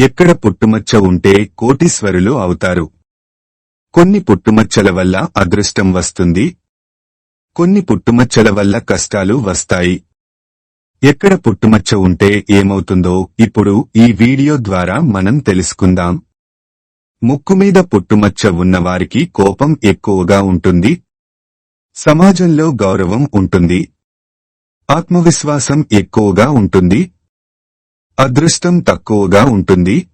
ఎక్కడ పుట్టుమచ్చ ఉంటే కోటీశ్వరులు అవుతారు. కొన్ని పుట్టుమచ్చల వల్ల అదృష్టం వస్తుంది. కొన్ని పుట్టుమచ్చల వల్ల కష్టాలు వస్తాయి. ఎక్కడ పుట్టుమచ్చ ఉంటే ఏమవుతుందో ఇప్పుడు ఈ వీడియో ద్వారా మనం తెలుసుకుందాం. ముక్కు మీద పుట్టుమచ్చ ఉన్నవారికి కోపం ఎక్కువగా ఉంటుంది. సమాజంలో గౌరవం ఉంటుంది. ఆత్మవిశ్వాసం ఎక్కువగా ఉంటుంది. అదృష్టం తక్కువగా ఉంటుంది.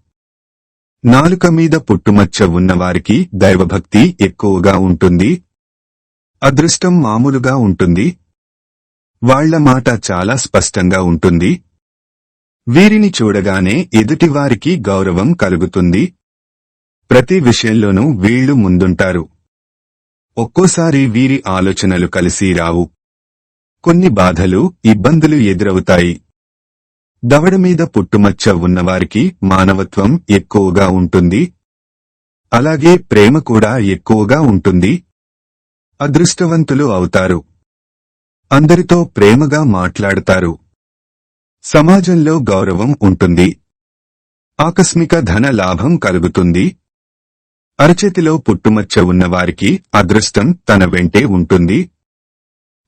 నాలుక మీద పుట్టుమచ్చ ఉన్నవారికి దైవభక్తి ఎక్కువగా ఉంటుంది. అదృష్టం మామూలుగా ఉంటుంది. వాళ్ళ మాట చాలా స్పష్టంగా ఉంటుంది. వీరిని చూడగానే ఎదుటివారికి గౌరవం కలుగుతుంది. ప్రతి విషయంలోనూ వీళ్ళు ముందుంటారు. ఒక్కోసారి వీరి ఆలోచనలు కలిసి రావు. కొన్ని బాధలు ఇబ్బందులు ఎదురవుతాయి. దవడ మీద పుట్టుమచ్చ ఉన్నవారికి మానవత్వం ఎక్కువగా ఉంటుంది. అలాగే ప్రేమ కూడా ఎక్కువగా ఉంటుంది. అదృష్టవంతులు అవుతారు. అందరితో ప్రేమగా మాట్లాడతారు. సమాజంలో గౌరవం ఉంటుంది. ఆకస్మిక ధన లాభం కలుగుతుంది. అరచేతిలో పుట్టుమచ్చ ఉన్నవారికి అదృష్టం తన వెంటే ఉంటుంది.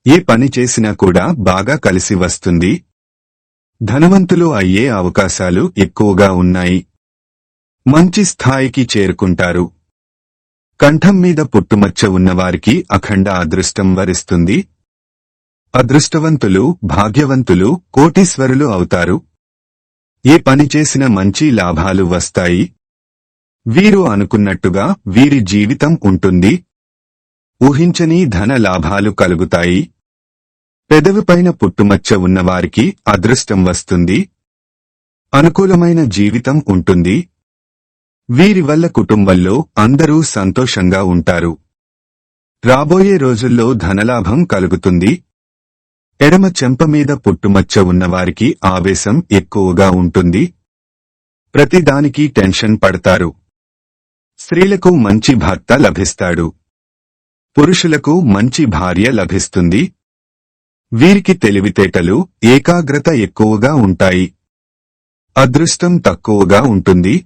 ఏ పని చేసినా కూడా బాగా కలిసి వస్తుంది. ధనవంతులు అయ్యే అవకాశాలు ఎక్కువగా ఉన్నాయి. మంచి స్థాయికి చేరుకుంటారు. కంఠం మీద పుట్టుమచ్చ ఉన్నవారికి అఖండ అదృష్టం వరిస్తుంది. అదృష్టవంతులు భాగ్యవంతులు కోటీశ్వరులు అవుతారు. ఏ పని చేసిన మంచి లాభాలు వస్తాయి. వీరు అనుకున్నట్టుగా వీరి జీవితం ఉంటుంది. ఊహించని ధన లాభాలు కలుగుతాయి. పెదవిపైన పుట్టుమచ్చ ఉన్నవారికి అదృష్టం వస్తుంది. అనుకూలమైన జీవితం ఉంటుంది. వీరి వల్ల కుటుంబంలో అందరూ సంతోషంగా ఉంటారు. రాబోయే రోజుల్లో ధనలాభం కలుగుతుంది. ఎడమ చెంప మీద పుట్టుమచ్చ ఉన్నవారికి ఆవేశం ఎక్కువగా ఉంటుంది. ప్రతిదానికి టెన్షన్ పడతారు. స్త్రీలకు మంచి భర్త లభిస్తాడు. పురుషులకు మంచి భార్య లభిస్తుంది. వీరికి తెలివితేటలు ఏకాగ్రత ఎక్కువగా ఉంటాయి. అదృష్టం తక్కువగా ఉంటుంది.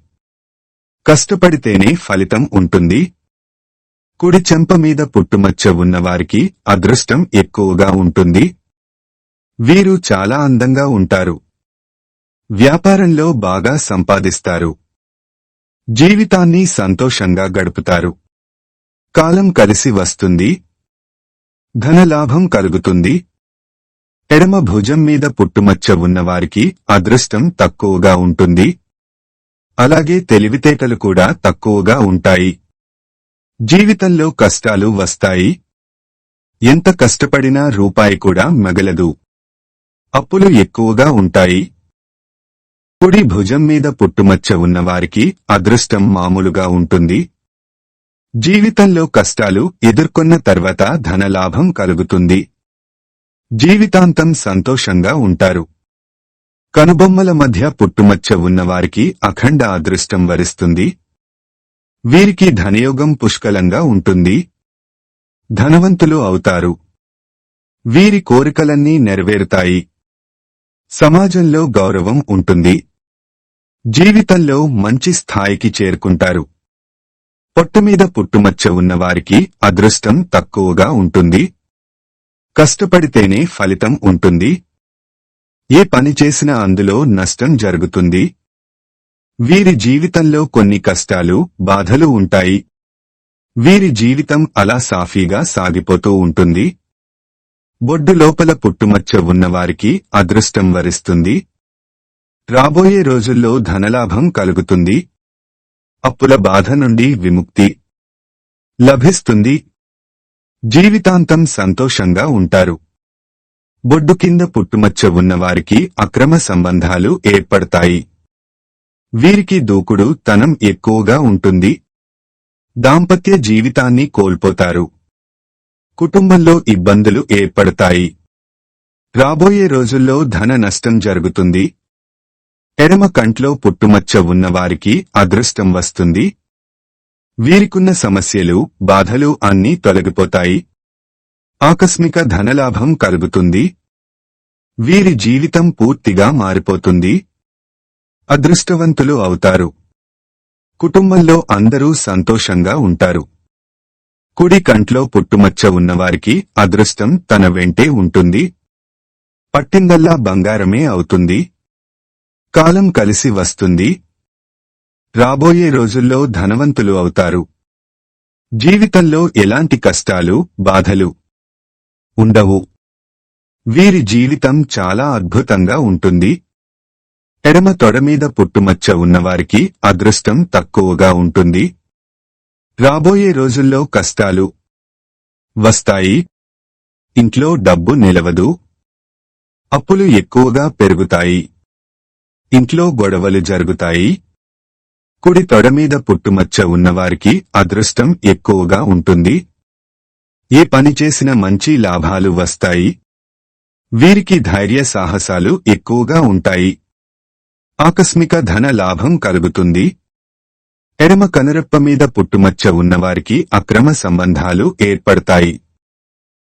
కష్టపడితేనే ఫలితం ఉంటుంది. కుడి చెంప మీద పుట్టుమచ్చ ఉన్నవారికి అదృష్టం ఎక్కువగా ఉంటుంది. వీరు చాలా అందంగా ఉంటారు. వ్యాపారంలో బాగా సంపాదిస్తారు. జీవితాన్ని సంతోషంగా గడుపుతారు. కాలం కలిసి వస్తుంది. ధనలాభం కలుగుతుంది. ఎడమ భుజం మీద పుట్టుమచ్చ ఉన్నవారికి అదృష్టం తక్కువగా ఉంటుంది. అలాగే తెలివితేటలు కూడా తక్కువగా ఉంటాయి. జీవితంలో కష్టాలు వస్తాయి. ఎంత కష్టపడినా రూపాయి కూడా మగలదు. అప్పులు ఎక్కువగా ఉంటాయి. కుడి భుజం మీద పుట్టుమచ్చ ఉన్నవారికి అదృష్టం మామూలుగా ఉంటుంది. జీవితంలో కష్టాలు ఎదుర్కొన్న తర్వాత ధనలాభం కలుగుతుంది. జీవితాంతం సంతోషంగా ఉంటారు. కనుబొమ్మల మధ్య పుట్టుమచ్చ ఉన్నవారికి అఖండ అదృష్టం వరిస్తుంది. వీరికి ధనయోగం పుష్కలంగా ఉంటుంది. ధనవంతులు అవుతారు. వీరి కోరికలన్నీ నెరవేరుతాయి. సమాజంలో గౌరవం ఉంటుంది. జీవితంలో మంచి స్థాయికి చేరుకుంటారు. పొట్టుమీద పుట్టుమచ్చ ఉన్నవారికి అదృష్టం తక్కువగా ఉంటుంది. కష్టపడితేనే ఫలితం ఉంటుంది. ఏ పని చేసినా అందులో నష్టం జరుగుతుంది. వీరి జీవితంలో కొన్ని కష్టాలు బాధలు ఉంటాయి. వీరి జీవితం అలా సాఫీగా సాగిపోతూ ఉంటుంది. బొడ్డు లోపల పుట్టుమచ్చ ఉన్నవారికి అదృష్టం వరిస్తుంది. రాబోయే రోజుల్లో ధనలాభం కలుగుతుంది. అప్పుల బాధ నుండి విముక్తి లభిస్తుంది. జీవితాంతం సంతోషంగా ఉంటారు. బొడ్డు కింద పుట్టుమచ్చ ఉన్నవారికి అక్రమ సంబంధాలు ఏర్పడతాయి. వీరికి దూకుడు తనం ఎక్కువగా ఉంటుంది. దాంపత్య జీవితాన్ని కోల్పోతారు. కుటుంబంలో ఇబ్బందులు ఏర్పడతాయి. రాబోయే రోజుల్లో ధన నష్టం జరుగుతుంది. ఎడమ కంట్లో పుట్టుమచ్చ ఉన్నవారికి అదృష్టం వస్తుంది. వీరికున్న సమస్యలు బాధలు అన్నీ తొలగిపోతాయి. ఆకస్మిక ధనలాభం కలుగుతుంది. వీరి జీవితం పూర్తిగా మారిపోతుంది. అదృష్టవంతులు అవుతారు. కుటుంబంలో అందరూ సంతోషంగా ఉంటారు. కుడి కంట్లో పుట్టుమచ్చ ఉన్నవారికి అదృష్టం తన వెంటే ఉంటుంది. పట్టిందల్లా బంగారమే అవుతుంది. కాలం కలిసి వస్తుంది. రాబోయే రోజుల్లో ధనవంతులు అవుతారు. జీవితంలో ఎలాంటి కష్టాలు బాధలు ఉండవు. వీరి జీవితం చాలా అద్భుతంగా ఉంటుంది. ఎడమ తొడ మీద పుట్టుమచ్చ ఉన్నవారికి అదృష్టం తక్కువగా ఉంటుంది. రాబోయే రోజుల్లో కష్టాలు వస్తాయి. ఇంట్లో డబ్బు నిలవదు. అప్పులు ఎక్కువగా పెరుగుతాయి. ఇంట్లో గొడవలు జరుగుతాయి. కుడి తొడ మీద పుట్టుమచ్చ ఉన్నవారికి అదృష్టం ఎక్కువగా ఉంటుంది. ఏ పని చేసిన మంచి లాభాలు వస్తాయి. వీరికి ధైర్య సాహసాలు ఎక్కువగా ఉంటాయి. ఆకస్మిక ధన లాభం కలుగుతుంది. ఎడమ కనురప్ప మీద పుట్టుమచ్చ ఉన్నవారికి అక్రమ సంబంధాలు ఏర్పడతాయి.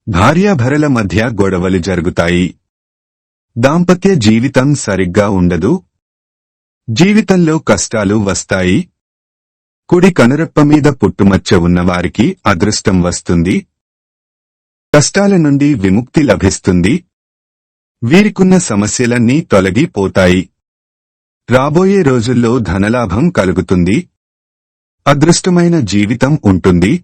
భార్యాభరల మధ్య గొడవలు జరుగుతాయి. దాంపత్య జీవితం సరిగ్గా ఉండదు. జీవితంలో కష్టాలు వస్తాయి. కుడి కనురెప్ప మీద పుట్టుమచ్చ ఉన్నవారికి అదృష్టం వస్తుంది. కష్టాల నుండి విముక్తి లభిస్తుంది. వీరికున్న సమస్యలన్నీ తొలగిపోతాయి. రాబోయే రోజుల్లో ధనలాభం కలుగుతుంది. అదృష్టమైన జీవితం ఉంటుంది.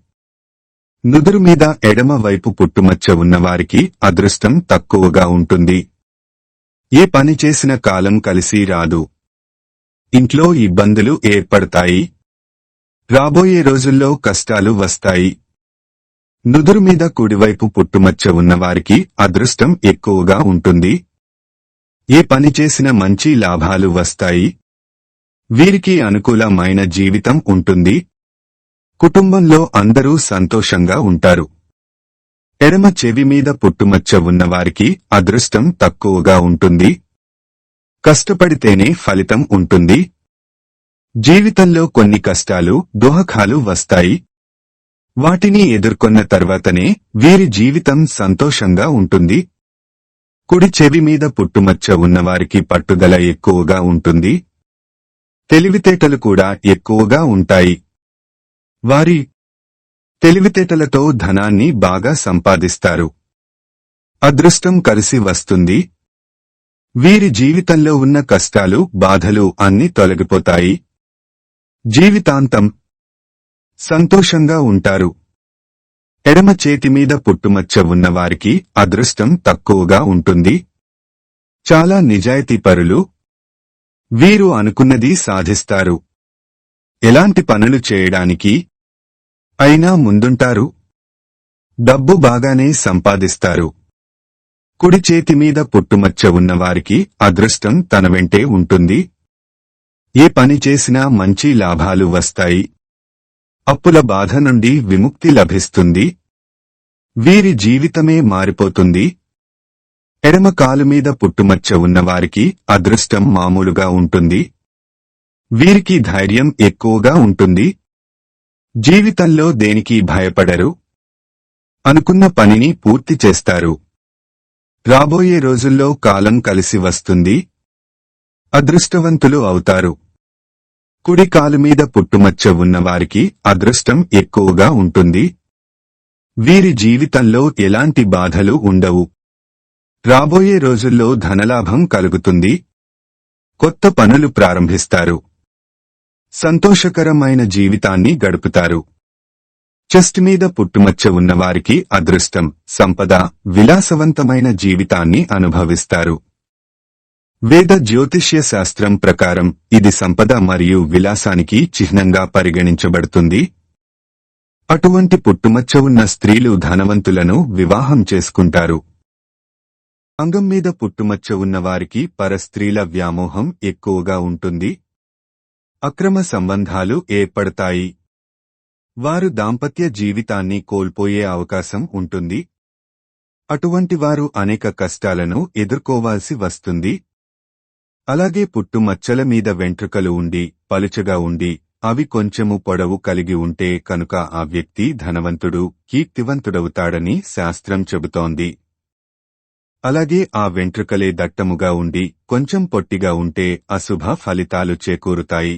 నుదురు మీద ఎడమ వైపు పుట్టుమచ్చ ఉన్నవారికి అదృష్టం తక్కువగా ఉంటుంది. ఏ పని చేసిన కాలం కలిసి రాదు. ఇంట్లో ఇబ్బందులు ఏర్పడతాయి. రాబోయే రోజుల్లో కష్టాలు వస్తాయి. నుదురు మీద కుడివైపు పుట్టుమచ్చ ఉన్నవారికి అదృష్టం ఎక్కువగా ఉంటుంది. ఏ పని చేసిన మంచి లాభాలు వస్తాయి. వీరికి అనుకూలమైన జీవితం ఉంటుంది. కుటుంబంలో అందరూ సంతోషంగా ఉంటారు. ఎడమ చెవి మీద పుట్టుమచ్చ ఉన్నవారికి అదృష్టం తక్కువగా ఉంటుంది. కష్టపడితేనే ఫలితం ఉంటుంది. జీవితంలో కొన్ని కష్టాలు దుహకాలు వస్తాయి. వాటిని ఎదుర్కొన్న తర్వాతనే వీరి జీవితం సంతోషంగా ఉంటుంది. కుడి చెవి మీద పుట్టుమచ్చ ఉన్నవారికి పట్టుదల ఎక్కువగా ఉంటుంది. తెలివితేటలు కూడా ఎక్కువగా ఉంటాయి. వారి తెలివితేటలతో ధనాన్ని బాగా సంపాదిస్తారు. అదృష్టం కలిసి వస్తుంది. వీరి జీవితంలో ఉన్న కష్టాలు బాధలు అన్ని తొలగిపోతాయి. జీవితాంతం సంతోషంగా ఉంటారు. ఎడమ చేతి మీద పుట్టుమచ్చ ఉన్నవారికి అదృష్టం తక్కువగా ఉంటుంది. చాలా నిజాయితీపరులు వీరు అనుకున్నది సాధిస్తారు. ఎలాంటి పనులు చేయడానికి అయినా ముందుంటారు. డబ్బు బాగానే సంపాదిస్తారు. కుడి చేతి మీద పొట్టుమచ్చ ఉన్నవారికి అదృష్టం తన వెంటే ఉంటుంది. ఏ పని చేసినా మంచి లాభాలు వస్తాయి. అప్పుల బాధ నుండి విముక్తి లభిస్తుంది. వీరి జీవితమే మారిపోతుంది. ఎడమ కాలు మీద పుట్టుమచ్చ ఉన్నవారికి అదృష్టం మామూలుగా ఉంటుంది. వీరికి ధైర్యం ఎక్కువగా ఉంటుంది. జీవితంలో దేనికి భయపడరు? అనుకున్న పనిని పూర్తి చేస్తారు. రాబోయే రోజుల్లో కాలం కలిసి వస్తుంది. అదృష్టవంతులు అవుతారు. కుడి కాలు మీద పుట్టుమచ్చ ఉన్నవారికి అదృష్టం ఎక్కువగా ఉంటుంది. వీరి జీవితంలో ఎలాంటి బాధలు ఉండవు. రాబోయే రోజుల్లో ధనలాభం కలుగుతుంది. కొత్త పనులు ప్రారంభిస్తారు. సంతోషకరమైన జీవితాన్ని గడుపుతారు. చెస్ట్ మీద పుట్టుమచ్చ ఉన్నవారికి అదృష్టం సంపద విలాసవంతమైన జీవితాన్ని అనుభవిస్తారు. వేద జ్యోతిష్య శాస్త్రం ప్రకారం ఇది సంపద మరియు విలాసానికి చిహ్నంగా పరిగణించబడుతుంది. అటువంటి పుట్టుమచ్చ ఉన్న స్త్రీలు ధనవంతులను వివాహం చేసుకుంటారు. అంగం మీద పుట్టుమచ్చ ఉన్నవారికి పరస్త్రీల వ్యామోహం ఎక్కువగా ఉంటుంది. అక్రమ సంబంధాలు ఏర్పడతాయి. వారు దాంపత్య జీవితాన్ని కోల్పోయే అవకాశం ఉంటుంది. అటువంటి వారు అనేక కష్టాలను ఎదుర్కోవాల్సి వస్తుంది. అలాగే పుట్టుమచ్చల మీద వెంట్రుకలు ఉండి పలుచగా ఉండి అవి కొంచెము పొడవు కలిగి ఉంటే కనుక ఆ వ్యక్తి ధనవంతుడు కీర్తివంతుడవుతాడని శాస్త్రం చెబుతోంది. అలాగే ఆ వెంట్రుకలే దట్టముగా ఉండి కొంచెం పొట్టిగా ఉంటే అశుభ ఫలితాలు చేకూరుతాయి.